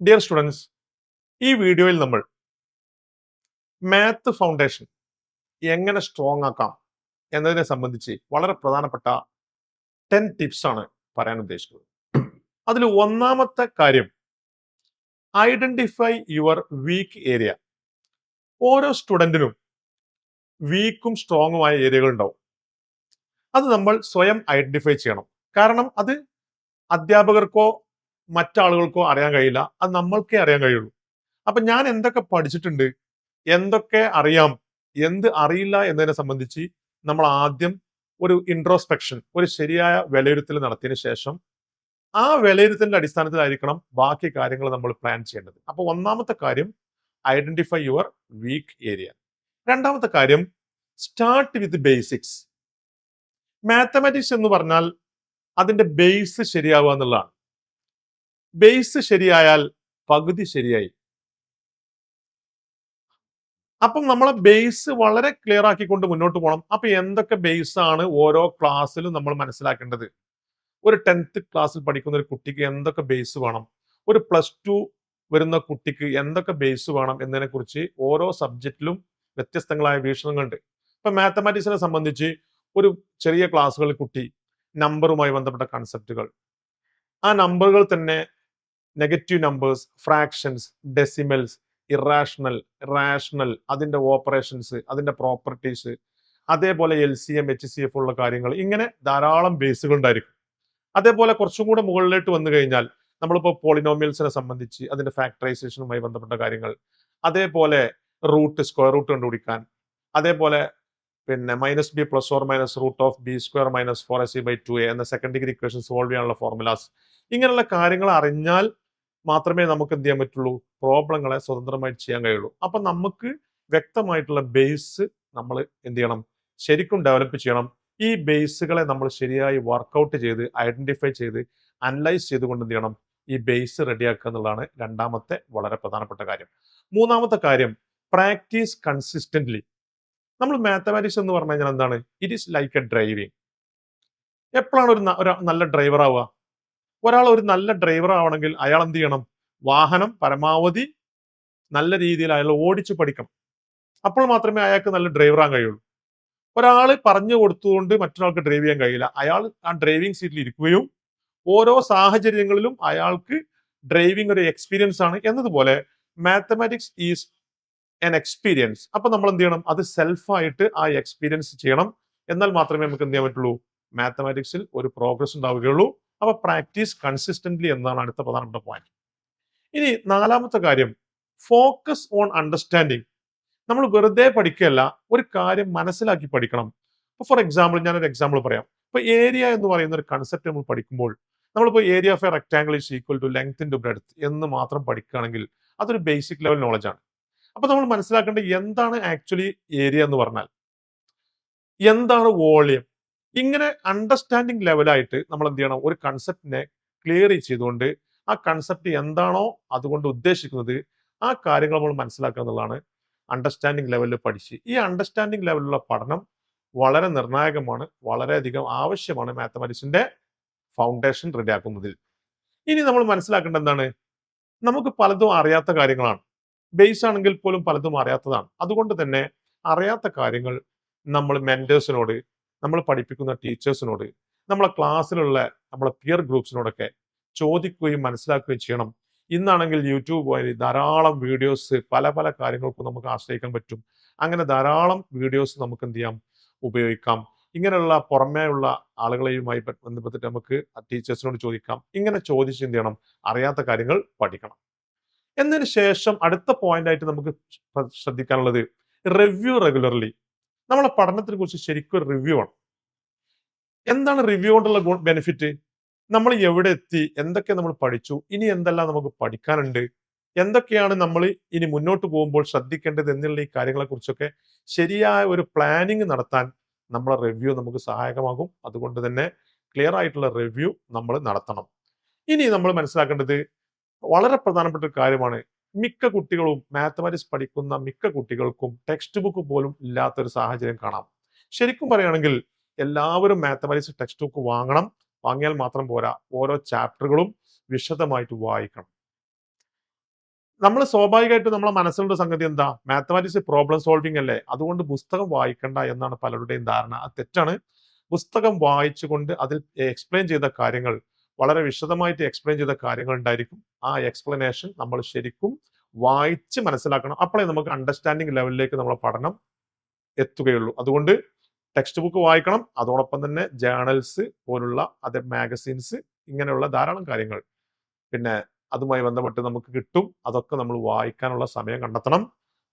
Dear students ഈ വീഡിയോയിൽ നമ്മൾ മാത്ത് ഫൗണ്ടേഷൻ എങ്ങനെ സ്ട്രോങ് ആക്കാം എന്നതിനെ സംബന്ധിച്ച് വളരെ പ്രധാനപ്പെട്ട ടെൻ ടിപ്സ് ആണ് പറയാൻ ഉദ്ദേശിക്കുന്നത്. അതിൽ ഒന്നാമത്തെ കാര്യം ഐഡന്റിഫൈ യുവർ വീക്ക് ഏരിയ ഓരോ സ്റ്റുഡന്റിനും വീക്കും സ്ട്രോങ്ങുമായ ഏരിയകൾ ഉണ്ടാവും. അത് നമ്മൾ സ്വയം ഐഡന്റിഫൈ ചെയ്യണം. കാരണം അത് അധ്യാപകർക്കോ മറ്റാളുകൾക്കോ അറിയാൻ കഴിയില്ല. അത് നമ്മൾക്കേ അറിയാൻ കഴിയുള്ളൂ. അപ്പൊ ഞാൻ എന്തൊക്കെ പഠിച്ചിട്ടുണ്ട്? എന്തൊക്കെ അറിയാം? എന്ത് അറിയില്ല എന്നതിനെ സംബന്ധിച്ച് നമ്മൾ ആദ്യം ഒരു ഇൻട്രോസ്പെക്ഷൻ ഒരു ശരിയായ വിലയിരുത്തൽ നടത്തിയതിനു ശേഷം ആ വിലയിരുത്തലിന്റെ അടിസ്ഥാനത്തിലായിരിക്കണം ബാക്കി കാര്യങ്ങൾ നമ്മൾ പ്ലാൻ ചെയ്യേണ്ടത്. അപ്പോൾ ഒന്നാമത്തെ കാര്യം ഐഡന്റിഫൈ യുവർ വീക്ക് ഏരിയ രണ്ടാമത്തെ കാര്യം സ്റ്റാർട്ട് വിത്ത് ബേസിക്സ് മാത്തമാറ്റിക്സ് എന്ന് പറഞ്ഞാൽ അതിന്റെ ബേസ് ശരിയാവുക എന്നുള്ളതാണ്. ബേസ് ശരിയായാൽ പകുതി ശരിയായി. അപ്പം നമ്മളെ ബേസ് വളരെ ക്ലിയർ ആക്കിക്കൊണ്ട് മുന്നോട്ട് പോകണം അപ്പൊ എന്തൊക്കെ ബേസ് ആണ് ഓരോ ക്ലാസ്സിലും നമ്മൾ മനസ്സിലാക്കേണ്ടത്? ഒരു ടെൻത്ത് ക്ലാസ്സിൽ പഠിക്കുന്ന ഒരു കുട്ടിക്ക് എന്തൊക്കെ ബേസ് വേണം? ഒരു പ്ലസ് ടു വരുന്ന കുട്ടിക്ക് എന്തൊക്കെ ബേസ് വേണം? എന്നതിനെ കുറിച്ച് ഓരോ സബ്ജക്റ്റിലും വ്യത്യസ്തങ്ങളായ വീക്ഷണങ്ങളുണ്ട്. ഇപ്പൊ മാത്തമാറ്റിക്സിനെ സംബന്ധിച്ച് ഒരു ചെറിയ ക്ലാസ്സുകളിൽ കുട്ടി നമ്പറുമായി ബന്ധപ്പെട്ട കൺസെപ്റ്റുകൾ ആ നമ്പറുകൾ തന്നെ negative numbers fractions decimals irrational rational അതിന്റെ ഓപ്പറേഷൻസ് അതിന്റെ പ്രോപ്പർട്ടീസ് അതേപോലെ L C M H C F ഉള്ള കാര്യങ്ങൾ ഇങ്ങനെ ധാരാളം ബേസുകൾ ഉണ്ടായിരിക്കും. അതേപോലെ കുറച്ചും കൂടെ മുകളിലോട്ട് വന്നു കഴിഞ്ഞാൽ നമ്മളിപ്പോൾ പോളിനോമിയൽസിനെ സംബന്ധിച്ച് അതിന്റെ ഫാക്ടറൈസേഷനുമായി ബന്ധപ്പെട്ട കാര്യങ്ങൾ അതേപോലെ റൂട്ട് സ്ക്വയർ റൂട്ട് കണ്ടുപിടിക്കാൻ അതേപോലെ പിന്നെ minus b plus or minus root of b square minus four s c by two a എന്ന സെക്കൻഡ് ഡിഗ്രി ഇക്വേഷൻ സോൾവ് ചെയ്യാനുള്ള ഫോർമുലാസ് ഇങ്ങനെയുള്ള കാര്യങ്ങൾ അറിഞ്ഞാൽ മാത്രമേ നമുക്ക് എന്ത് ചെയ്യാൻ പറ്റുള്ളൂ? പ്രോബ്ലങ്ങളെ സ്വതന്ത്രമായിട്ട് ചെയ്യാൻ കഴിയുള്ളൂ. അപ്പൊ നമുക്ക് വ്യക്തമായിട്ടുള്ള ബേസ് നമ്മൾ എന്ത് ചെയ്യണം? ശരിക്കും ഡെവലപ്പ് ചെയ്യണം. ഈ ബേസുകളെ നമ്മൾ ശരിയായി വർക്കൗട്ട് ചെയ്ത് ഐഡന്റിഫൈ ചെയ്ത് അനലൈസ് ചെയ്തുകൊണ്ട് എന്ത് ചെയ്യണം? ഈ ബേസ് റെഡിയാക്കുക എന്നുള്ളതാണ് രണ്ടാമത്തെ വളരെ പ്രധാനപ്പെട്ട കാര്യം. മൂന്നാമത്തെ കാര്യം പ്രാക്ടീസ് കൺസിസ്റ്റന്റ്ലി നമ്മൾ മാത്തമാറ്റിക്സ് എന്ന് പറഞ്ഞു കഴിഞ്ഞാൽ എന്താണ്? It is like a driving എപ്പോഴാണ് ഒരു നല്ല ഡ്രൈവർ ആവുക? ഒരാൾ ഒരു നല്ല ഡ്രൈവർ ആവണമെങ്കിൽ അയാൾ എന്ത് ചെയ്യണം? വാഹനം പരമാവധി നല്ല രീതിയിൽ അയാൾ ഓടിച്ചു പഠിക്കണം. അപ്പോൾ മാത്രമേ അയാൾക്ക് നല്ല ഡ്രൈവർ ആകാൻ കഴിയുള്ളൂ. ഒരാൾ പറഞ്ഞു കൊടുത്തുകൊണ്ട് മറ്റൊരാൾക്ക് ഡ്രൈവ് ചെയ്യാൻ കഴിയില്ല. അയാൾ ആ ഡ്രൈവിംഗ് സീറ്റിൽ ഇരിക്കുകയും ഓരോ സാഹചര്യങ്ങളിലും അയാൾക്ക് ഡ്രൈവിംഗ് ഒരു എക്സ്പീരിയൻസ് ആണ് എന്നതുപോലെ മാത്തമാറ്റിക്സ് ഈസ് എൻ എക്സ്പീരിയൻസ് അപ്പൊ നമ്മൾ എന്ത് ചെയ്യണം? അത് സെൽഫായിട്ട് ആ എക്സ്പീരിയൻസ് ചെയ്യണം. എന്നാൽ മാത്രമേ നമുക്ക് എന്ത് ചെയ്യാൻ പറ്റുള്ളൂ? മാത്തമാറ്റിക്സിൽ ഒരു പ്രോഗ്രസ് ഉണ്ടാവുകയുള്ളൂ. അപ്പൊ പ്രാക്ടീസ് കൺസിസ്റ്റന്റ്ലി എന്നാണ് അടുത്ത പ്രധാനപ്പെട്ട പോയിന്റ് ഇനി നാലാമത്തെ കാര്യം ഫോക്കസ് ഓൺ അണ്ടർസ്റ്റാൻഡിങ് നമ്മൾ വെറുതെ പഠിക്കുകയല്ല ഒരു കാര്യം മനസ്സിലാക്കി പഠിക്കണം. ഇപ്പൊ ഫോർ എക്സാമ്പിൾ ഞാനൊരു എക്സാമ്പിൾ പറയാം. ഇപ്പൊ ഏരിയ എന്ന് പറയുന്ന ഒരു കൺസെപ്റ്റ് നമ്മൾ പഠിക്കുമ്പോൾ നമ്മളിപ്പോൾ area of a rectangle is equal to length into breadth എന്ന് മാത്രം പഠിക്കുകയാണെങ്കിൽ അതൊരു ബേസിക് ലെവൽ നോളജ് ആണ്. അപ്പൊ നമ്മൾ മനസ്സിലാക്കേണ്ടത് എന്താണ് ആക്ച്വലി ഏരിയ എന്ന് പറഞ്ഞാൽ? എന്താണ് വോളിയം? ഇങ്ങനെ അണ്ടർസ്റ്റാൻഡിങ് ലെവലായിട്ട് നമ്മൾ എന്ത് ചെയ്യണം? ഒരു കൺസെപ്റ്റിനെ ക്ലിയർ ചെയ്തുകൊണ്ട് ആ കൺസെപ്റ്റ് എന്താണോ അതുകൊണ്ട് ഉദ്ദേശിക്കുന്നത് ആ കാര്യങ്ങൾ നമ്മൾ മനസ്സിലാക്കുക എന്നുള്ളതാണ് അണ്ടർസ്റ്റാൻഡിങ് ലെവലിൽ പഠിച്ച്. ഈ അണ്ടർസ്റ്റാൻഡിങ് ലെവലിലുള്ള പഠനം വളരെ നിർണായകമാണ്. വളരെയധികം ആവശ്യമാണ് മാത്തമാറ്റിക്സിന്റെ ഫൗണ്ടേഷൻ റെഡിയാക്കുന്നതിൽ ഇനി നമ്മൾ മനസ്സിലാക്കേണ്ട എന്താണ്? നമുക്ക് പലതും അറിയാത്ത കാര്യങ്ങളാണ്. ബേസ് ആണെങ്കിൽ പോലും പലതും അറിയാത്തതാണ്. അതുകൊണ്ട് തന്നെ അറിയാത്ത കാര്യങ്ങൾ നമ്മൾ മെന്റേഴ്സിനോട് നമ്മൾ പഠിപ്പിക്കുന്ന ടീച്ചേഴ്സിനോട് നമ്മളെ ക്ലാസ്സിലുള്ള നമ്മളെ പിയർ ഗ്രൂപ്പ്സിനോടൊക്കെ ചോദിക്കുകയും മനസ്സിലാക്കുകയും ചെയ്യണം. ഇന്നാണെങ്കിൽ യൂട്യൂബ് വഴി ധാരാളം വീഡിയോസ് പല പല കാര്യങ്ങൾക്കും നമുക്ക് ആശ്രയിക്കാൻ പറ്റും. അങ്ങനെ ധാരാളം വീഡിയോസ് നമുക്ക് എന്ത് ചെയ്യാം? ഉപയോഗിക്കാം. ഇങ്ങനെയുള്ള പുറമേയുള്ള ആളുകളെയുമായി ബന്ധപ്പെട്ടിട്ട് നമുക്ക് ടീച്ചേഴ്സിനോട് ചോദിക്കാം. ഇങ്ങനെ ചോദിച്ച് എന്ത് ചെയ്യണം? അറിയാത്ത കാര്യങ്ങൾ പഠിക്കണം. എന്നതിന് ശേഷം അടുത്ത പോയിന്റ് ആയിട്ട് നമുക്ക് ശ്ര- ശ്രദ്ധിക്കാനുള്ളത് റിവ്യൂ റെഗുലർലി നമ്മളെ പഠനത്തിനെ കുറിച്ച് ശരിക്കും ഒരു റിവ്യൂ ആണ് എന്താണ് റിവ്യൂ കൊണ്ടുള്ള ബെനിഫിറ്റ് നമ്മൾ എവിടെ എത്തി? എന്തൊക്കെ നമ്മൾ പഠിച്ചു? ഇനി എന്തെല്ലാം നമുക്ക് പഠിക്കാനുണ്ട്? എന്തൊക്കെയാണ് നമ്മൾ ഇനി മുന്നോട്ട് പോകുമ്പോൾ ശ്രദ്ധിക്കേണ്ടത് എന്നുള്ള ഈ കാര്യങ്ങളെ കുറിച്ചൊക്കെ ശരിയായ ഒരു പ്ലാനിങ് നടത്താൻ നമ്മളെ റിവ്യൂ നമുക്ക് സഹായകമാകും. അതുകൊണ്ട് തന്നെ ക്ലിയർ ആയിട്ടുള്ള റിവ്യൂ നമ്മൾ നടത്തണം. ഇനി നമ്മൾ മനസ്സിലാക്കേണ്ടത് വളരെ പ്രധാനപ്പെട്ട ഒരു കാര്യമാണ് മിക്ക കുട്ടികളും മാത്തമാറ്റിക്സ് പഠിക്കുന്ന മിക്ക കുട്ടികൾക്കും ടെക്സ്റ്റ് ബുക്ക് പോലും ഇല്ലാത്തൊരു സാഹചര്യം കാണാം. ശരിക്കും പറയുകയാണെങ്കിൽ എല്ലാവരും മാത്തമാറ്റിക്സ് ടെക്സ്റ്റ് ബുക്ക് വാങ്ങണം. വാങ്ങിയാൽ മാത്രം പോരാ. ഓരോ ചാപ്റ്ററുകളും വിശദമായിട്ട് വായിക്കണം. നമ്മൾ സ്വാഭാവികമായിട്ടും നമ്മളെ മനസ്സിലുള്ള സംഗതി എന്താ? മാത്തമാറ്റിക്സ് പ്രോബ്ലം സോൾവിംഗ് അല്ലേ? അതുകൊണ്ട് പുസ്തകം വായിക്കണ്ട എന്നാണ് പലരുടെയും ധാരണ. അത് തെറ്റാണ്. പുസ്തകം വായിച്ചുകൊണ്ട് അതിൽ എക്സ്പ്ലെയിൻ ചെയ്ത കാര്യങ്ങൾ വളരെ വിശദമായിട്ട് എക്സ്പ്ലെയിൻ ചെയ്ത കാര്യങ്ങൾ ഉണ്ടായിരിക്കും. ആ എക്സ്പ്ലനേഷൻ നമ്മൾ ശരിക്കും വായിച്ച് മനസ്സിലാക്കണം. അപ്പോഴേ നമുക്ക് അണ്ടർസ്റ്റാൻഡിങ് ലെവലിലേക്ക് നമ്മളെ പഠനം എത്തുകയുള്ളൂ. അതുകൊണ്ട് ടെക്സ്റ്റ് ബുക്ക് വായിക്കണം. അതോടൊപ്പം തന്നെ ജേണൽസ് പോലുള്ള അതേ മാഗസീൻസ് ഇങ്ങനെയുള്ള ധാരാളം കാര്യങ്ങൾ. പിന്നെ അതുമായി ബന്ധപ്പെട്ട് നമുക്ക് കിട്ടും. അതൊക്കെ നമ്മൾ വായിക്കാനുള്ള സമയം കണ്ടെത്തണം.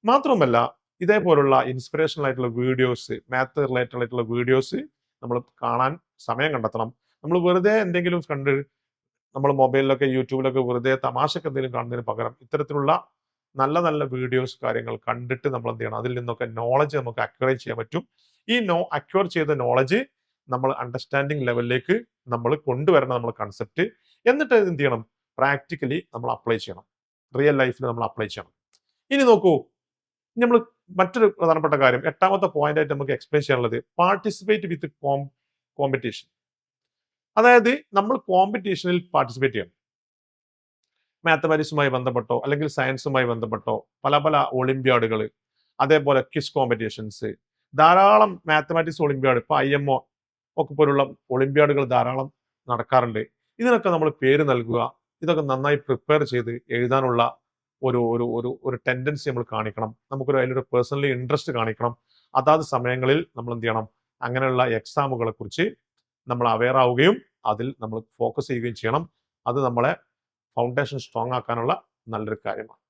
മാത്രമല്ല ഇതേപോലുള്ള ഇൻസ്പിറേഷണൽ ആയിട്ടുള്ള വീഡിയോസ് മാത്ത് റിലേറ്റഡ് ആയിട്ടുള്ള വീഡിയോസ് നമ്മൾ കാണാൻ സമയം കണ്ടെത്തണം. നമ്മൾ വെറുതെ എന്തെങ്കിലും കണ്ട് നമ്മൾ മൊബൈലിലൊക്കെ യൂട്യൂബിലൊക്കെ വെറുതെ തമാശക്ക് എന്തെങ്കിലും കാണുന്നതിന് പകരം ഇത്തരത്തിലുള്ള നല്ല നല്ല വീഡിയോസ് കാര്യങ്ങൾ കണ്ടിട്ട് നമ്മൾ എന്ത് ചെയ്യണം? അതിൽ നിന്നൊക്കെ നോളജ് നമുക്ക് അക്വയർ ചെയ്യാൻ പറ്റും. ഈ നോ അക്വയർ ചെയ്ത നോളജ് നമ്മൾ അണ്ടർസ്റ്റാൻഡിങ് ലെവലിലേക്ക് നമ്മൾ കൊണ്ടുവരണം നമ്മൾ കൺസെപ്റ്റ് എന്നിട്ട് എന്ത് ചെയ്യണം? പ്രാക്ടിക്കലി നമ്മൾ അപ്ലൈ ചെയ്യണം. റിയൽ ലൈഫിൽ നമ്മൾ അപ്ലൈ ചെയ്യണം. ഇനി നോക്കൂ. നമ്മൾ മറ്റൊരു പ്രധാനപ്പെട്ട കാര്യം എട്ടാമത്തെ പോയിന്റ് ആയിട്ട് നമുക്ക് എക്സ്പ്ലെയിൻ ചെയ്യാനുള്ളത് പാർട്ടിസിപ്പേറ്റ് വിത്ത് കോം കോമ്പറ്റീഷൻ അതായത് നമ്മൾ കോമ്പറ്റീഷനിൽ പാർട്ടിസിപ്പേറ്റ് ചെയ്യണം. മാത്തമാറ്റിക്സുമായി ബന്ധപ്പെട്ടോ അല്ലെങ്കിൽ സയൻസുമായി ബന്ധപ്പെട്ടോ പല പല ഒളിമ്പ്യാഡുകൾ അതേപോലെ ക്വിസ് കോമ്പറ്റീഷൻസ് ധാരാളം മാത്തമാറ്റിക്സ് ഒളിമ്പ്യാഡ് ഇപ്പൊ ഐ എം ഒ ഒക്കെ പോലുള്ള ഒളിമ്പ്യാഡുകൾ ധാരാളം നടക്കാറുണ്ട്. ഇതിനൊക്കെ നമ്മൾ പേര് നൽകുക ഇതൊക്കെ നന്നായി പ്രിപ്പയർ ചെയ്ത് എഴുതാനുള്ള ഒരു ഒരു ഒരു ഒരു ടെൻഡൻസി നമ്മൾ കാണിക്കണം. നമുക്കൊരു അതിലൊരു പേഴ്സണലി ഇൻട്രസ്റ്റ് കാണിക്കണം. അതാത് സമയങ്ങളിൽ നമ്മൾ എന്ത് ചെയ്യണം? അങ്ങനെയുള്ള എക്സാമുകളെ കുറിച്ച് നമ്മൾ അവെയർ ആവുകയും അതിൽ നമ്മൾ ഫോക്കസ് ചെയ്യുകയും ചെയ്യണം. അത് നമ്മളെ ഫൗണ്ടേഷൻ സ്ട്രോങ് ആക്കാനുള്ള നല്ലൊരു കാര്യമാണ്.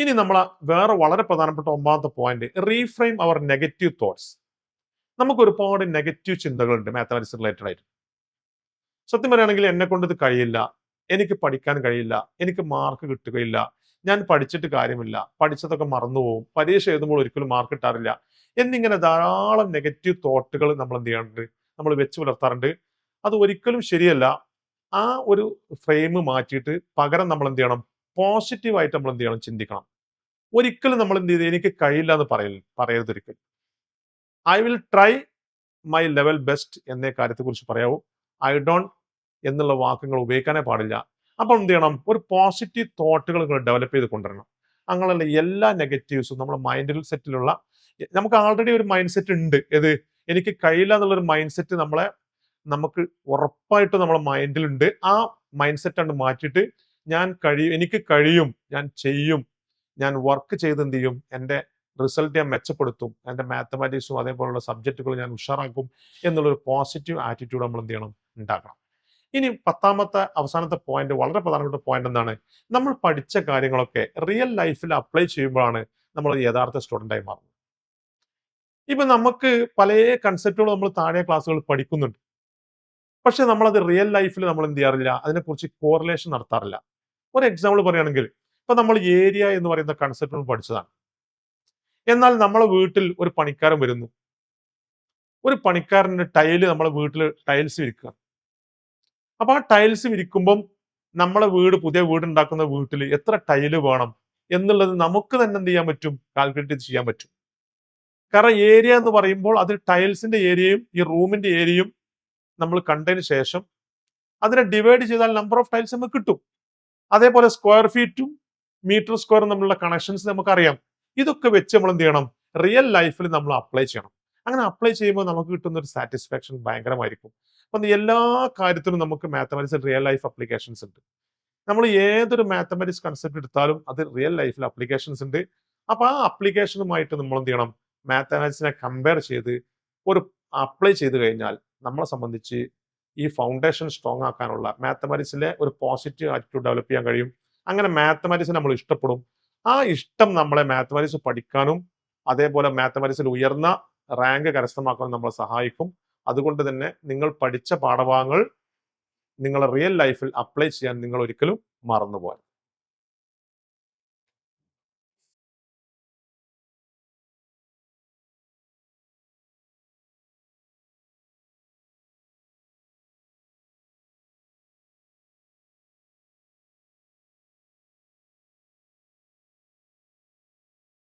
ഇനി നമ്മൾ വേറെ വളരെ പ്രധാനപ്പെട്ട ഒമ്പതാമത്തെ point reframe our negative thoughts നമുക്ക് ഒരുപാട് നെഗറ്റീവ് ചിന്തകളുണ്ട് മാത്തമാറ്റിക്സ് റിലേറ്റഡ് ആയിട്ട്. സത്യം പറയുകയാണെങ്കിൽ എന്നെ കൊണ്ട് ഇത് കഴിയില്ല എനിക്ക് പഠിക്കാൻ കഴിയില്ല എനിക്ക് മാർക്ക് കിട്ടുകയില്ല ഞാൻ പഠിച്ചിട്ട് കാര്യമില്ല പഠിച്ചതൊക്കെ മറന്നുപോകും പരീക്ഷ എഴുതുമ്പോൾ ഒരിക്കലും മാർക്ക് കിട്ടാറില്ല എന്നിങ്ങനെ ധാരാളം നെഗറ്റീവ് തോട്ടുകൾ നമ്മൾ എന്ത് ചെയ്യാറുണ്ട്? നമ്മൾ വെച്ച് പുലർത്താറുണ്ട്. അത് ഒരിക്കലും ശരിയല്ല. ആ ഒരു ഫ്രെയിം മാറ്റിയിട്ട് പകരം നമ്മൾ എന്ത് ചെയ്യണം? പോസിറ്റീവായിട്ട് നമ്മൾ എന്ത് ചെയ്യണം? ചിന്തിക്കണം. ഒരിക്കലും നമ്മൾ എന്ത് ചെയ്ത് എനിക്ക് കഴിയില്ല എന്ന് പറയൽ പറയരുത് ഒരിക്കലും I will try my level best എന്നേ കാര്യത്തെക്കുറിച്ച് പറയാവൂ. ഐ ഡോണ്ട് എന്നുള്ള വാക്കുകൾ ഉപയോഗിക്കാനേ പാടില്ല. അപ്പോൾ എന്ത് ചെയ്യണം? ഒരു പോസിറ്റീവ് തോട്ടുകൾ നിങ്ങൾ ഡെവലപ്പ് ചെയ്ത് കൊണ്ടുവരണം. അങ്ങനെയുള്ള എല്ലാ നെഗറ്റീവ്സും നമ്മുടെ മൈൻഡിൽ സെറ്റിലുള്ള നമുക്ക് ആൾറെഡി ഒരു മൈൻഡ് സെറ്റ് ഉണ്ട്. ഏത്? എനിക്ക് കഴിയില്ല എന്നുള്ളൊരു മൈൻഡ് സെറ്റ് നമ്മളെ നമുക്ക് ഉറപ്പായിട്ട് നമ്മളെ മൈൻഡിലുണ്ട് ആ മൈൻഡ് സെറ്റ് മാറ്റിയിട്ട് ഞാൻ കഴിയും എനിക്ക് കഴിയും ഞാൻ ചെയ്യും ഞാൻ വർക്ക് ചെയ്ത് എന്ത് ചെയ്യും എന്റെ റിസൾട്ട് ഞാൻ മെച്ചപ്പെടുത്തും എന്റെ മാത്തമാറ്റിക്സും അതേപോലുള്ള സബ്ജക്റ്റുകൾ ഞാൻ ഉഷാറാക്കും എന്നുള്ളൊരു പോസിറ്റീവ് ആറ്റിറ്റ്യൂഡ് നമ്മൾ എന്ത് ചെയ്യണം? ഉണ്ടാക്കണം. ഇനി പത്താമത്തെ അവസാനത്തെ പോയിന്റ് വളരെ പ്രധാനപ്പെട്ട പോയിന്റ് എന്താണ്? നമ്മൾ പഠിച്ച കാര്യങ്ങളൊക്കെ റിയൽ ലൈഫിൽ അപ്ലൈ ചെയ്യുമ്പോഴാണ് നമ്മൾ യഥാർത്ഥ സ്റ്റുഡന്റായി മാറുന്നത്. ഇപ്പൊ നമുക്ക് പല കൺസെപ്റ്റുകൾ നമ്മൾ താഴെ ക്ലാസ്സുകൾ പഠിക്കുന്നുണ്ട്. പക്ഷെ നമ്മളത് റിയൽ ലൈഫിൽ നമ്മൾ എന്ത് ചെയ്യാറില്ല. അതിനെക്കുറിച്ച് കോറിലേഷൻ നടത്താറില്ല. ഒരു എക്സാമ്പിൾ പറയുകയാണെങ്കിൽ ഇപ്പൊ നമ്മൾ ഏരിയ എന്ന് പറയുന്ന കൺസെപ്റ്റ് നമ്മൾ പഠിച്ചതാണ്. എന്നാൽ നമ്മളെ വീട്ടിൽ ഒരു പണിക്കാരൻ വരുന്നു. ഒരു പണിക്കാരന്റെ ടൈൽ നമ്മളെ വീട്ടിൽ ടൈൽസ് വിരിക്കുക. അപ്പൊ ആ ടൈൽസ് വിരിക്കുമ്പം നമ്മളെ വീട് പുതിയ വീട് ഉണ്ടാക്കുന്ന വീട്ടിൽ എത്ര ടൈൽ വേണം എന്നുള്ളത് നമുക്ക് തന്നെ എന്ത് ചെയ്യാൻ പറ്റും? കാൽക്കുലേറ്റ് ചെയ്യാൻ പറ്റും. കാരണം ഏരിയ എന്ന് പറയുമ്പോൾ അത് ടൈൽസിന്റെ ഏരിയയും ഈ റൂമിന്റെ ഏരിയയും നമ്മൾ കണ്ടതിന് ശേഷം അതിനെ ഡിവൈഡ് ചെയ്താൽ നമ്പർ ഓഫ് ടൈൽസ് നമുക്ക് കിട്ടും. അതേപോലെ സ്ക്വയർ ഫീറ്റും മീറ്റർ സ്ക്വയറും തമ്മിലുള്ള കണക്ഷൻസ് നമുക്കറിയാം. ഇതൊക്കെ വെച്ച് നമ്മൾ എന്ത് ചെയ്യണം? റിയൽ ലൈഫിൽ നമ്മൾ അപ്ലൈ ചെയ്യണം. അങ്ങനെ അപ്ലൈ ചെയ്യുമ്പോൾ നമുക്ക് കിട്ടുന്ന ഒരു സാറ്റിസ്ഫാക്ഷൻ ഭയങ്കരമായിരിക്കും. അപ്പം എല്ലാ കാര്യത്തിനും നമുക്ക് മാത്തമാറ്റിക്സ് റിയൽ ലൈഫ് അപ്ലിക്കേഷൻസ് ഉണ്ട്. നമ്മൾ ഏതൊരു മാത്തമാറ്റിക്സ് കൺസെപ്റ്റ് എടുത്താലും അത് റിയൽ ലൈഫിൽ അപ്ലിക്കേഷൻസ് ഉണ്ട്. അപ്പൊ ആ അപ്ലിക്കേഷനുമായിട്ട് നമ്മൾ എന്ത് ചെയ്യണം? മാത്തമാറ്റിക്സിനെ കമ്പയർ ചെയ്ത് ഒരു അപ്ലൈ ചെയ്ത് കഴിഞ്ഞാൽ നമ്മളെ സംബന്ധിച്ച് ഈ ഫൗണ്ടേഷൻ സ്ട്രോങ് ആക്കാനുള്ള മാത്തമാറ്റിക്സിലെ ഒരു പോസിറ്റീവ് ആറ്റിറ്റ്യൂഡ് ഡെവലപ്പ് ചെയ്യാൻ കഴിയും. അങ്ങനെ മാത്തമാറ്റിക്സ് നമ്മൾ ഇഷ്ടപ്പെടും. ആ ഇഷ്ടം നമ്മളെ മാത്തമാറ്റിക്സ് പഠിക്കാനും അതേപോലെ മാത്തമാറ്റിക്സിൽ ഉയർന്ന റാങ്ക് കരസ്ഥമാക്കാനും നമ്മളെ സഹായിക്കും. അതുകൊണ്ട് തന്നെ നിങ്ങൾ പഠിച്ച പാഠഭാഗങ്ങൾ നിങ്ങളെ റിയൽ ലൈഫിൽ അപ്ലൈ ചെയ്യാൻ നിങ്ങൾ ഒരിക്കലും മറന്നുപോകാൻ